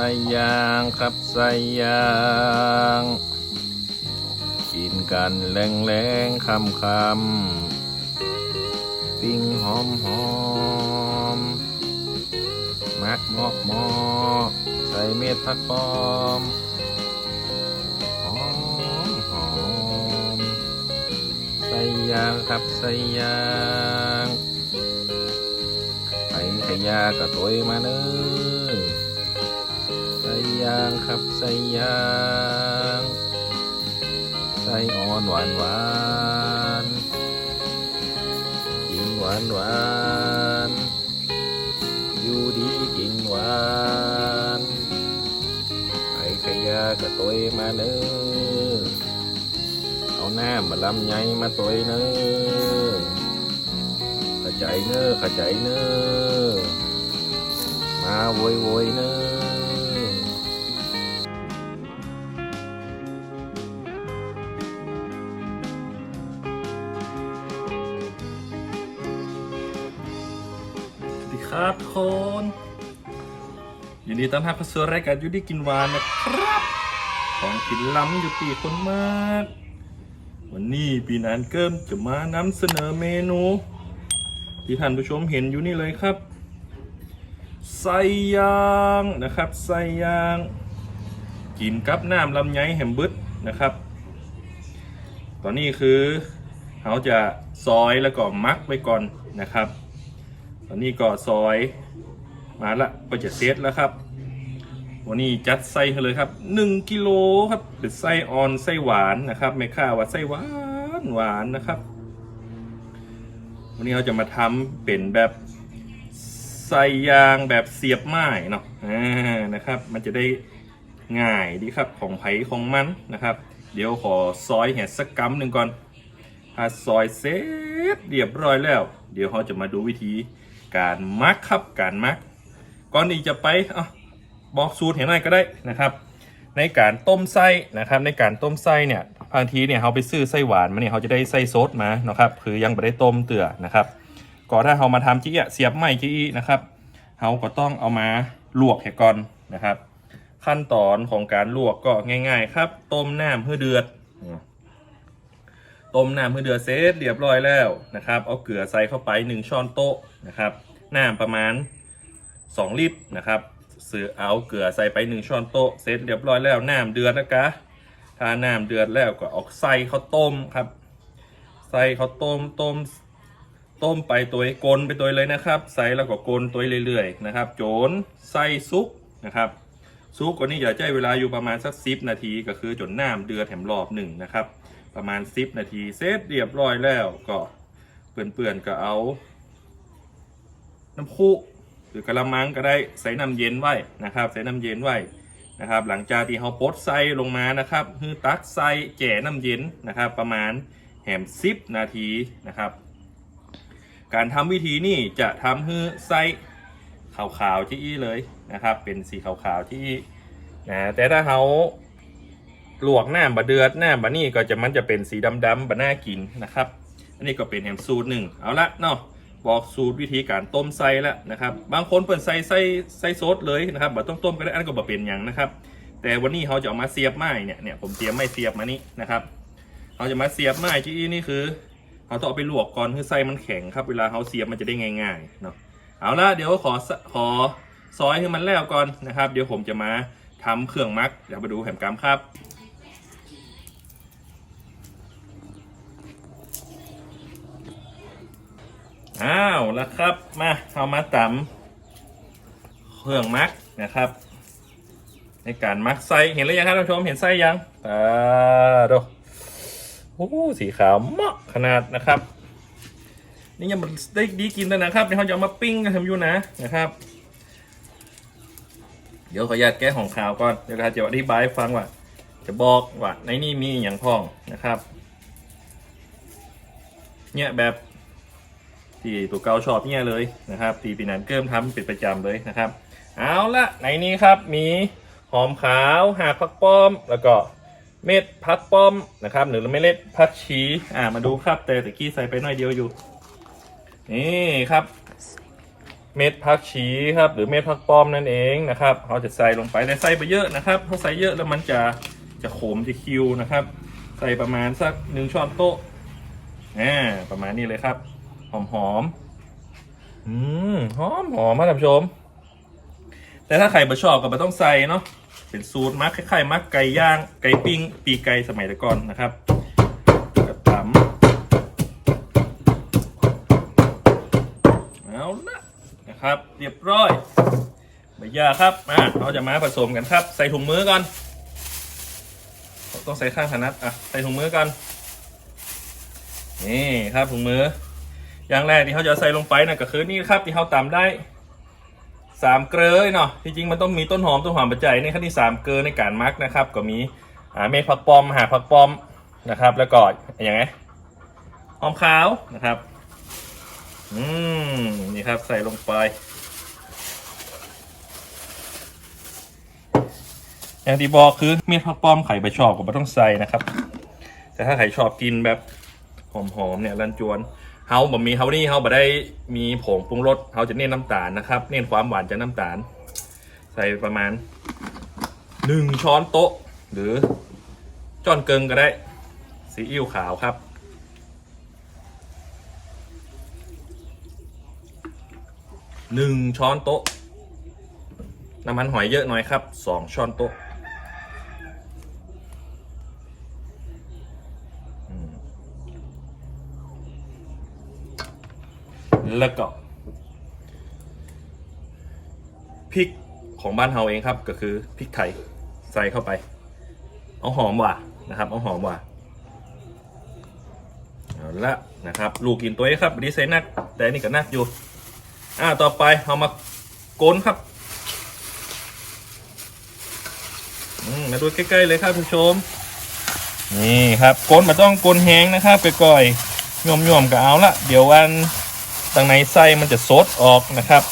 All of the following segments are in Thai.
ส่ยางครับใส่ยางกินกันแรงแรงๆคำคำปิ้งหอมหอมมักหมอกหมอใส่เม็ดผักปอมหอมหอมใส่ยางครับใส่ยางไปขยากับตัวมาเนอใส่ยางครับใส่ยางใส่อ่อนหวานหวานกินหวานหวานอยู่ดีกินหวานไอ้ขยะก็ตัวมาเนื้อเอาหน้ามาลำไยมาตัวเนื้อขจายเนื้อขจายเนื้อมาโวยโวยเนื้อ ครับทุกคนยินดีต้อนรับเข้าสู่รายการยูดีกินหวานนะครับ ของกินล้ำอยู่ปีคนมาก วันนี้ปีนานเกิมจะมานำเสนอเมนู ที่ท่านผู้ชมเห็นอยู่นี่เลยครับไส้ย่างนะครับไส้ย่าง กินกับน้ำลำไยแฮมบึดนะครับ ตอนนี้คือเขาจะซอยแล้วก็มักไว้ก่อนนะครับ ตอนนี้ก็ซอยมาละก็จะเซตแล้วครับ วันนี้จัดไส้เลยครับ1กิโลครับเป็นไส้อ่อนไส้หวานนะครับไม่ค่าว่าไส้หวานหวานนะครับ วันนี้เราจะมาทำเป็นแบบไส้ยางแบบเสียบไม้เนาะนะครับ มันจะได้ง่ายดีครับของไผ่ของมันนะครับ เดี๋ยวขอซอยเห็ดสักกำหนึ่งก่อนถ้าซอยเสร็จเรียบร้อยแล้วเดี๋ยวเราจะมาดูวิธีการมักครับการมักก่อนที่จะไปอะบอกสูตรเห็นหน่อยก็ได้นะครับ ในการต้มไส้นะครับ ในการต้มไส้เนี่ยบางทีเนี่ยเราไปซื้อไส้หวานมาเนี่ยเราจะได้ไส้ซดมานะครับ คือยังไม่ได้ต้มเตื่อนะครับก่อนถ้าเรามาทำจี้เสียบไม้จี้นะครับเราก็ต้องเอามาลวกให้ก่อนนะครับ ขั้นตอนของการลวกก็ง่าย ๆ ครับ ต้มน้ำเพื่อเดือด ต้มน้ำเพื่อเดือดเสร็เรียบร้อยแล้วนะครับ เอาเกลือใส่เข้าไป 1 ช้อนโต๊ะนะครับน้ำประมาณ 2 ลิตรนะครับซื้อเอาเกลือใส่ไป 1 ช้อนโต๊ะเสร็เรียบร้อยแล้วน้ำเดือดนะกะถ้าน้ำเดือดแล้วก็เอาใส่ข้าวต้มครับใส่ข้าวต้มต้มต้มไปตัวกลนไปตัวเลยนะครับ ใส่แล้วก็กลนตัวเรื่อยๆนะครับ โจนใส่ซุปนะครับซุปก็นี่อย่าใจเวลาอยู่ประมาณสักสิบนาทีก็คือจนน้ำเดือดแถมรอบหนึ่งนะครับ ประมาณ 10 นาทีเสร็จเรียบร้อยแล้วก็เปื่อนๆก็เอา น้ำคุหรือกระมังก็ได้ใส่น้ำเย็นไว้นะครับ ใส่น้ำเย็นไว้นะครับ หลังจากที่เขาปดไส้ลงมานะครับคือตักไส้แก่น้ำเย็นนะครับ ประมาณแหมสิบนาทีนะครับ การทำวิธีนี้จะทำให้ไส้ขาวๆที่อี้เลยนะครับ เป็นสีขาวๆที่อี้นะแต่ถ้าเขา ลวกหน้าบะเดือดหน้าบะนี่ก็จะมันจะเป็นสีดำๆบะหน้ากินนะครับ อันนี้ก็เป็นแฮมสูตรหนึ่งเอาละเนาะบอกสูตรวิธีการต้มไส้แล้วนะครับ บางคนเปิดใส่ไส้ไส้ซดเลยนะครับแบบต้มก็ได้อันก็บะเป็นอย่างนะครับ แต่วันนี้เขาจะเอามาเสียบไม้เนี่ยเนี่ยผมเตรียมไม้เสียบมานี่นะครับเขาจะมาเสียบไม้ที่นี่คือเขาต้องเอาไปลวกก่อนคือไส้มันแข็งครับ เวลาเขาเสียบมันจะได้ง่ายๆเนาะเอาละเดี๋ยวขอขอซอยให้มันแล้วก่อนนะครับ เดี๋ยวผมจะมาทำเครื่องมักเดี๋ยวมาดูแหมกรรมครับ อ้าวแล้วครับมาเอามาตำเครื่องมักนะครับ ในการมักไส้เห็นหรือยังครับท่านผู้ชมเห็นไส้ยังตาดูโอ้สีขาวมาะขนาดนะครับ นี่ยังได้ดีกินแล้วนะครับเดี๋ยวเขาจะเอามาปิ้งกันทำอยู่นะนะครับ เดี๋ยวขออนุญาตแก้ของข่าวก่อนเดี๋ยวเราจะอธิบายให้ฟังว่า จะบอกว่าในนี่มีอย่างพ้องนะครับ เนี่ยแบบ ที่ตัวเกาชอบเนี่ยเลยนะครับตีปีนันเกิมทำเป็นประจำเลยนะครับ เอาละในนี้ครับมีหอมขาวหากผักป้อม แล้วก็เม็ดผักป้อมนะครับหรือเมล็ดผักชีอ่ามาดูครับแต่ตะกี้ใส่ไปหน่อยเดียวอยู่ นี่ครับ เม็ดผักชีครับหรือเม็ดผักป้อมนั่นเองนะครับเราจะใส่ลงไปแต่ใส่ไปเยอะนะครับเพราใส่เยอะแล้วมันจะจะขมจะคิวนะครับ ใส่ประมาณสักหนึ่งช้อนโต๊ะอ่าประมาณนี้เลยครับ หอมหอมอืมหอมหอมครับท่านผู้ชม แต่ถ้าใครไม่ชอบก็ไม่ต้องใส่เนาะเป็นสูตรมักคล้ายๆมักไก่ย่างไก่ปิ้ง ปีไก่สมัยต่ก่อนนะครับกระตำเอาละนะครับ เรียบร้อยใบยาครับมาเราจะมาผสมกันครับ ใส่ถุงมือก่อนต้องใส่ข้างถนัดอะใส่ถุงมือกันนี่ครับถุงมือ อย่างแรกที่เขาจะใส่ลงไปนะก็คือนี่ครับที่เขาตำได้สามเกลือเนาะที่จริงมันต้องมีต้นหอมต้นหอมปัจจัยในขั้นที่สามเกลือในการมักนะครับก็มีเม็ดผักปอมหาผักปอมนะครับ แล้วก็อย่างไงหอมขาวนะครับอืมนี่ครับใส่ลงไป อย่างที่บอกคือเม็ดผักปอมไข่ใบชอบก็ไม่ต้องใส่นะครับ แต่ถ้าใครชอบกินแบบหอมๆเนี่ยรันจวน เฮาบ่มีเฮานี่เฮาบ่ได้มีผงปรุงรสเฮาจะเน้นน้ำตาลนะครับ เน้นความหวานจากน้ำตาล ใส่ประมาณหนึ่งช้อนโต๊ะ หรือจ้อนเกิงก็ได้ซีอิ๊วขาวครับ หนึ่งช้อนโต๊ะ น้ำมันหอยเยอะหน่อยครับสองช้อนโต๊ะ แล้วก็พริกของบ้านเฮาเองครับก็คือพริกไทยใส่เข้าไป เอาหอมว่ะนะครับ เอาหอมว่ะเอาละนะครับ ลูกกินตัวเองครับดีไซน์นัก แต่นี่ก็นักอยู่ อ่าต่อไปเอามาโกนครับอืมมาดูใกล้ๆเลยครับผู้ชม นี่ครับโกนมาต้องโกนแห้งนะครับก่อยๆย่อมๆก็เอาละเดี๋ยววัน ตางในไส้มันจะซดออกนะครับ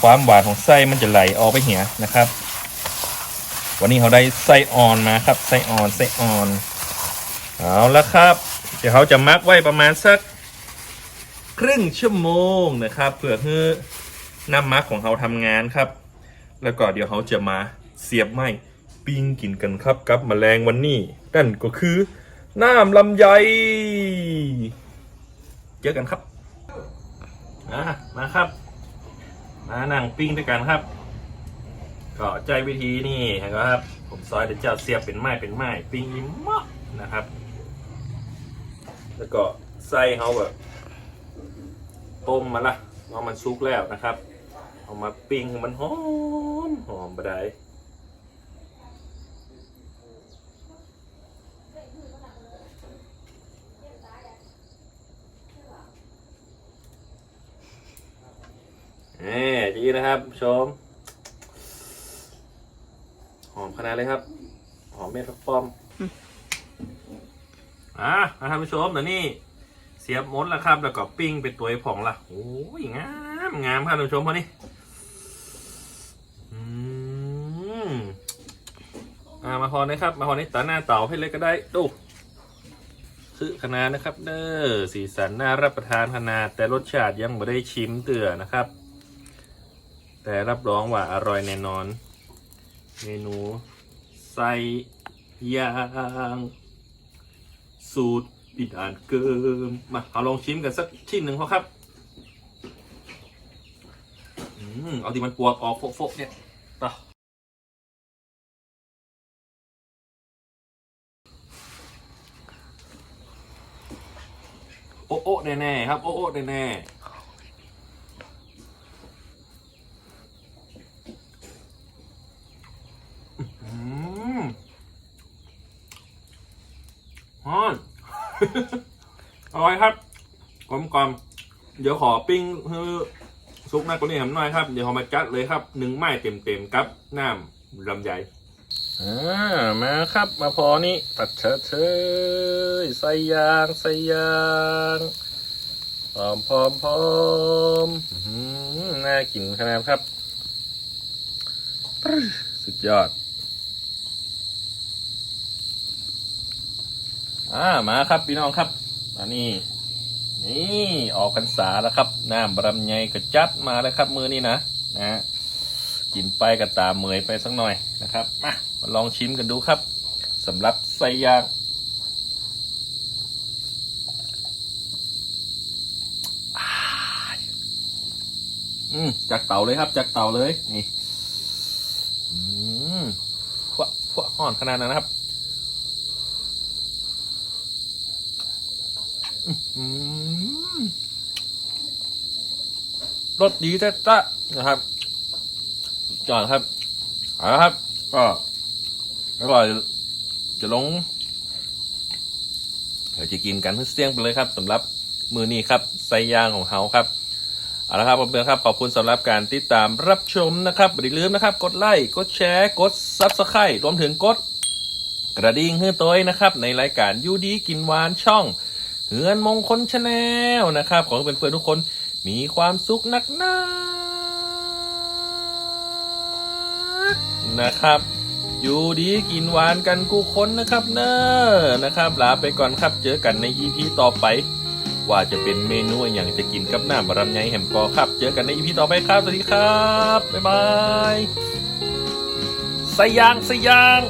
ความหวานของไส้มันจะไหลออกไปเหียนะครับ วันนี้เขาได้ไส้อ่อนมาครับไส้อ่อนไส้อ่อนเอาละครับ เดี๋ยวเขาจะมักไว้ประมาณสักครึ่งชั่วโมงนะครับเพื่อให้น้ำมักของเขาทำงานครับ แล้วก็เดี๋ยวเขาจะมาเสียบไม้ปิ้งกินกันครับกับแมลงวันนี้นั่นก็คือน้ำลำไยเจอกันครับ อะมาครับ มานั่งปิ้งด้วยกันครับก็ใจวิธีนี่นะครับ ผมซอยเดี๋ยวจะเสียบเป็นไม้เป็นไม้ปิ้งยิ้มมะนะครับ แล้วก็ไส้เขาแบบต้มมาละเอามันซุกแล้วนะครับ เอามาปิ้งมันหอมหอมบะได เอ่จีนะครับชม หอมขนาดเลยครับ หอมเม็ดฟักฟอมอะมาท่านผู้ชมเดี๋ยวนี้เสียบมดแล้วครับ แล้วก็ปิ้งเป็นตัวไอ้ผองละโอ้ยงามงามครับท่านผู้ชมพอนี้อืมอ่ามาพอนะครับ มาพอนี้ตาหน้าเต่าให้เลยก็ได้ดูคือขนาดนะครับเด้อสีสันน่ารับประทานขนาดแต่รสชาติยังไม่ได้ชิมเตือนะครับ แต่รับรองว่าอร่อยแน่นอน เมนูไส้ย่างสูตรปิดอ่านเกิมมาเอาลองชิมกันสักชิ้นหนึ่งพอครับอืมเอาที่มันปวกออกโฟกๆเนี่ยต่อโอ้โอ้แน่ๆครับ โอ้โอ้แน่ๆอืมฮอน อ ร่อยครับกลมกลมเดี๋ยวขอปิ้งซุกหน้ากว่านี้ผมหน่อยครับ เดี๋ยวขามาจัดเลยครับหนึ่งไม้เต็มๆกับน้ำลำไยอ่ามาครับมาพอนี้ตัดเชิดเชยใส่ยางใส่ยางพร้อมพร้อมพร้อมน่ากินขนาดครับ สุดยอดอ่ามาครับพี่น้องครับ อันนี้ นี่ออกพรรษาแล้วครับน้ำบรำไยก็จัดมาแล้วครับ มือนี้นะนะ กินไปก็ตามเมยไปสักหน่อยนะครับมามาลองชิมกันดูครับสำหรับไส้ย่างอืมจากเต่าเลยครับ จากเต่าเลยนี่อืมพวกพวกห่อนขนาดนั้นนะครับ อืม รสดีแท้ๆนะครับ จอดครับเอาละครับ ก็แล้วก็จะลงเดี๋ยวจะกินกันเพื่อเสี่ยงไปเลยครับสำหรับมือนี้ครับไส้ย่างของเฮาครับเอาละครับเพื่อนๆครับขอบคุณสำหรับการติดตามรับชมนะครับอย่าลืมนะครับ กดไลค์กดแชร์กดซับสไครต์รวมถึงกด กระดิ่งให้ตัวเองนะครับ ในรายการยูดีกินหวานช่อง เฮือนมงคลชาแนลนะครับ ขอให้เพื่อนๆทุกคนมีความสุขนักหนานะครับ อยู่ดีกินหวานกันกูคนนะครับเนอะนะครับ ลาไปก่อนครับเจอกันใน EP ต่อไป ว่าจะเป็นเมนูอย่างจะกินกับหน้าบารำไยแหมกอครับ เจอกันใน EP ต่อไปครับ สวัสดีครับ บ๊ายบายสยางสยาง